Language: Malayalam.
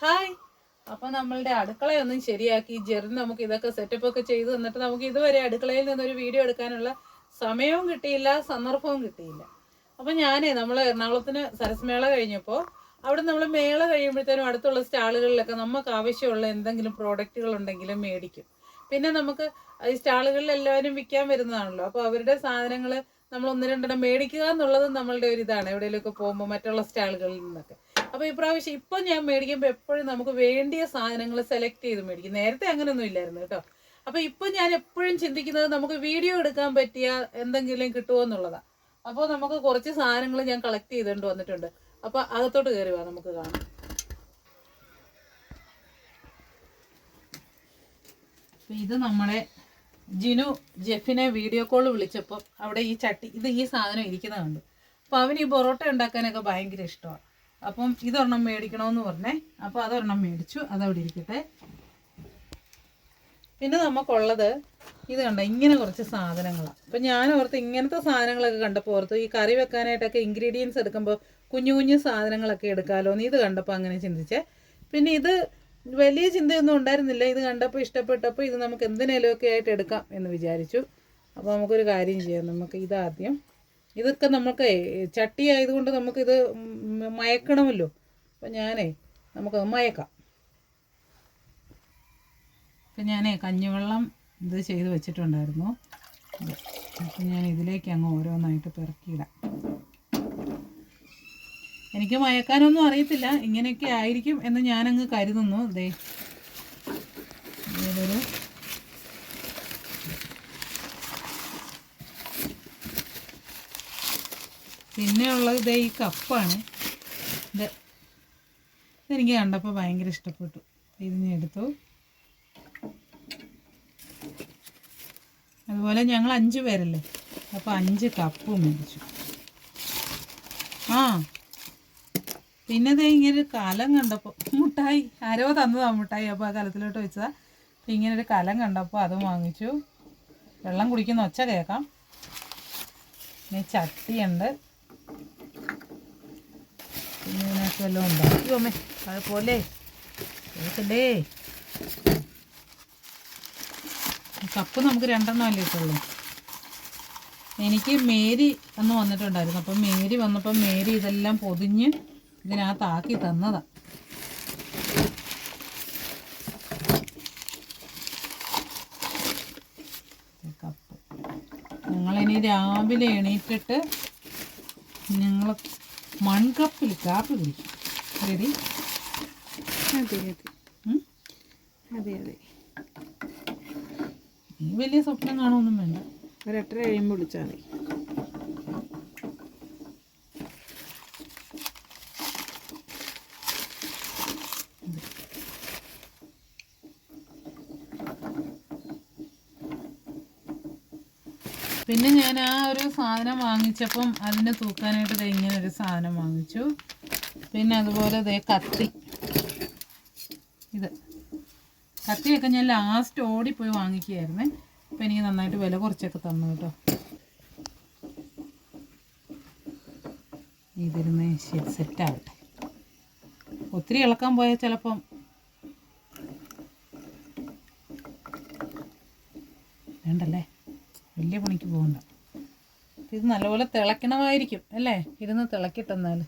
ഹായ്. അപ്പൊ നമ്മളുടെ അടുക്കളയൊന്നും ശരിയാക്കി. ജെറിന് നമുക്ക് ഇതൊക്കെ സെറ്റപ്പ് ഒക്കെ ചെയ്തു തന്നിട്ട് നമുക്ക് ഇതുവരെ അടുക്കളയിൽ നിന്നൊരു വീഡിയോ എടുക്കാനുള്ള സമയവും കിട്ടിയില്ല സന്ദർഭവും കിട്ടിയില്ല. അപ്പൊ ഞാനേ നമ്മൾ എറണാകുളത്തിന് സരസ്മേള കഴിഞ്ഞപ്പോൾ അവിടെ നമ്മൾ മേള കഴിയുമ്പോഴത്തേനും അടുത്തുള്ള സ്റ്റാളുകളിലൊക്കെ നമുക്ക് ആവശ്യമുള്ള എന്തെങ്കിലും പ്രോഡക്റ്റുകൾ ഉണ്ടെങ്കിലും മേടിക്കും. പിന്നെ നമുക്ക് ഈ സ്റ്റാളുകളിൽ എല്ലാവരും വിൽക്കാൻ വരുന്നതാണല്ലോ. അപ്പോൾ അവരുടെ സാധനങ്ങൾ നമ്മൾ ഒന്ന് രണ്ടെണ്ണം മേടിക്കുക എന്നുള്ളത് നമ്മളുടെ ഒരു ഇതാണ്. എവിടെയെങ്കിലുമൊക്കെ പോകുമ്പോൾ മറ്റുള്ള സ്റ്റാളുകളിൽ നിന്നൊക്കെ. അപ്പോൾ ഇപ്രാവശ്യം ഇപ്പം ഞാൻ മേടിക്കുമ്പോൾ എപ്പോഴും നമുക്ക് വേണ്ടിയ സാധനങ്ങൾ സെലക്ട് ചെയ്ത് മേടിക്കും. നേരത്തെ അങ്ങനെയൊന്നും ഇല്ലായിരുന്നു കേട്ടോ. അപ്പോൾ ഇപ്പം ഞാൻ എപ്പോഴും ചിന്തിക്കുന്നത് നമുക്ക് വീഡിയോ എടുക്കാൻ പറ്റിയ എന്തെങ്കിലും കിട്ടുമോ എന്നുള്ളതാണ് അപ്പോൾ നമുക്ക് കുറച്ച് സാധനങ്ങൾ ഞാൻ കളക്ട് ചെയ്തുകൊണ്ട് വന്നിട്ടുണ്ട്. അപ്പോൾ അകത്തോട്ട് കയറി വാ നമുക്ക് കാണാം. ഇത് നമ്മളെ ജിനു ജെഫിനെ വീഡിയോ കോൾ വിളിച്ചപ്പോൾ അവിടെ ഈ ചട്ടി ഇത് ഈ സാധനം ഇരിക്കുന്നതാണ് അപ്പോൾ അവന് ഈ പൊറോട്ട ഉണ്ടാക്കാനൊക്കെ ഭയങ്കര ഇഷ്ടമാണ് അപ്പം ഇതൊരെണ്ണം മേടിക്കണമെന്ന് പറഞ്ഞേ. അപ്പോൾ അതൊരെണ്ണം മേടിച്ചു. അതവിടെ ഇരിക്കട്ടെ. പിന്നെ നമുക്കുള്ളത് ഇത് കണ്ട ഇങ്ങനെ കുറച്ച് സാധനങ്ങളാണ് അപ്പം ഞാൻ ഓർത്ത് ഇങ്ങനത്തെ സാധനങ്ങളൊക്കെ കണ്ടപ്പോൾ ഓർത്ത് ഈ കറി വെക്കാനായിട്ടൊക്കെ ഇൻഗ്രീഡിയൻസ് എടുക്കുമ്പോൾ കുഞ്ഞു കുഞ്ഞു സാധനങ്ങളൊക്കെ എടുക്കാമല്ലോ എന്ന് ഇത് കണ്ടപ്പോൾ അങ്ങനെ ചിന്തിച്ചേ. പിന്നെ ഇത് വലിയ ചിന്തയൊന്നും ഉണ്ടായിരുന്നില്ല. ഇത് കണ്ടപ്പോൾ ഇഷ്ടപ്പെട്ടപ്പോൾ ഇത് നമുക്ക് എന്തിനേലുമൊക്കെ ആയിട്ട് എടുക്കാം എന്ന് വിചാരിച്ചു. അപ്പോൾ നമുക്കൊരു കാര്യം ചെയ്യാം. നമുക്ക് ഇതാദ്യം ഇതൊക്കെ നമുക്ക് ചട്ടി ആയതുകൊണ്ട് നമുക്കിത് മയക്കണമല്ലോ. അപ്പം ഞാനേ നമുക്ക് മയക്കാം. അപ്പം ഞാനേ കഞ്ഞിവെള്ളം ഇത് ചെയ്ത് വെച്ചിട്ടുണ്ടായിരുന്നു. അപ്പം ഞാൻ ഇതിലേക്ക് അങ്ങ് ഓരോന്നായിട്ട് പെറുക്കിയിടാം. എനിക്ക് മയക്കാനൊന്നും അറിയത്തില്ല. ഇങ്ങനെയൊക്കെ ആയിരിക്കും എന്ന് ഞാനങ്ങ് കരുതുന്നു. ദേ ഇതൊരു പിന്നെ ഉള്ളത് ഇതേ ഈ കപ്പാണ്. ഇത് ഇതെനിക്ക് കണ്ടപ്പോൾ ഭയങ്കര ഇഷ്ടപ്പെട്ടു. ഇത് ഞാൻ എടുത്തു. അതുപോലെ ഞങ്ങൾ അഞ്ച് പേരല്ലേ? അപ്പോൾ അഞ്ച് കപ്പ് മേടിച്ചു. ആ പിന്നെ ദേ ഇങ്ങനെ ഒരു കലം കണ്ടപ്പോൾ മുട്ടായി. ആരോ തന്നതാണ് മുട്ടായി. അപ്പോൾ ആ കലത്തിലോട്ട് വെച്ചതാ. അപ്പം ഇങ്ങനെ ഒരു കലം കണ്ടപ്പോൾ അതും വാങ്ങിച്ചു. വെള്ളം കുടിക്കുന്ന ഒച്ച കേൾക്കാം. പിന്നെ ചട്ടിയുണ്ട് പിന്നെ ഇതിനകത്ത് വല്ലതും ഉണ്ടോ? അമ്മേ കുഴപ്പമില്ലേ കപ്പ് നമുക്ക് രണ്ടെണ്ണം അല്ലേ ഇട്ടുള്ളൂ? എനിക്ക് മേരി അന്ന് വന്നിട്ടുണ്ടായിരുന്നു. അപ്പം മേരി വന്നപ്പം മേരി ഇതെല്ലാം പൊതിഞ്ഞ് ഇതിനകത്താക്കി തന്നതാണ് കപ്പ്. ഞങ്ങളിനി രാവിലെ എണീറ്റിട്ട് ഞങ്ങൾ മൺകപ്പിൽ കാപ്പി കുടിക്കും. റെഡി അതെ അതെ? അതെ അതെ. നീ വലിയ സ്വപ്നം കാണുമൊന്നും വേണ്ട. ഒരു എട്ടര കഴിയുമ്പോൾ വിളിച്ചാൽ മതി. പിന്നെ ഞാൻ ആ ഒരു സാധനം വാങ്ങിച്ചപ്പം അതിനെ തൂക്കാനായിട്ട് ദേ ഇങ്ങനെ ഒരു സാധനം വാങ്ങിച്ചു. പിന്നെ അതുപോലെ ദേ കത്തി. ഇത്. കത്തിയൊക്കെ ഞാൻ ലാസ്റ്റ് ഓടിപ്പോയി വാങ്ങിക്കുകയായിരുന്നേ. അപ്പം എനിക്ക് നന്നായിട്ട് വില കുറച്ചൊക്കെ തന്നു കേട്ടോ. ഇതിരുന്ന് സെറ്റാവട്ടെ ഒത്തിരി ഇളക്കാൻ പോയാൽ ചിലപ്പം വേണ്ടല്ലേ? വലിയ പണിക്ക് പോകണ്ട. ഇത് നല്ലപോലെ തിളക്കണമായിരിക്കും അല്ലേ? ഇരുന്ന് തിളക്കിട്ടെന്നാൽ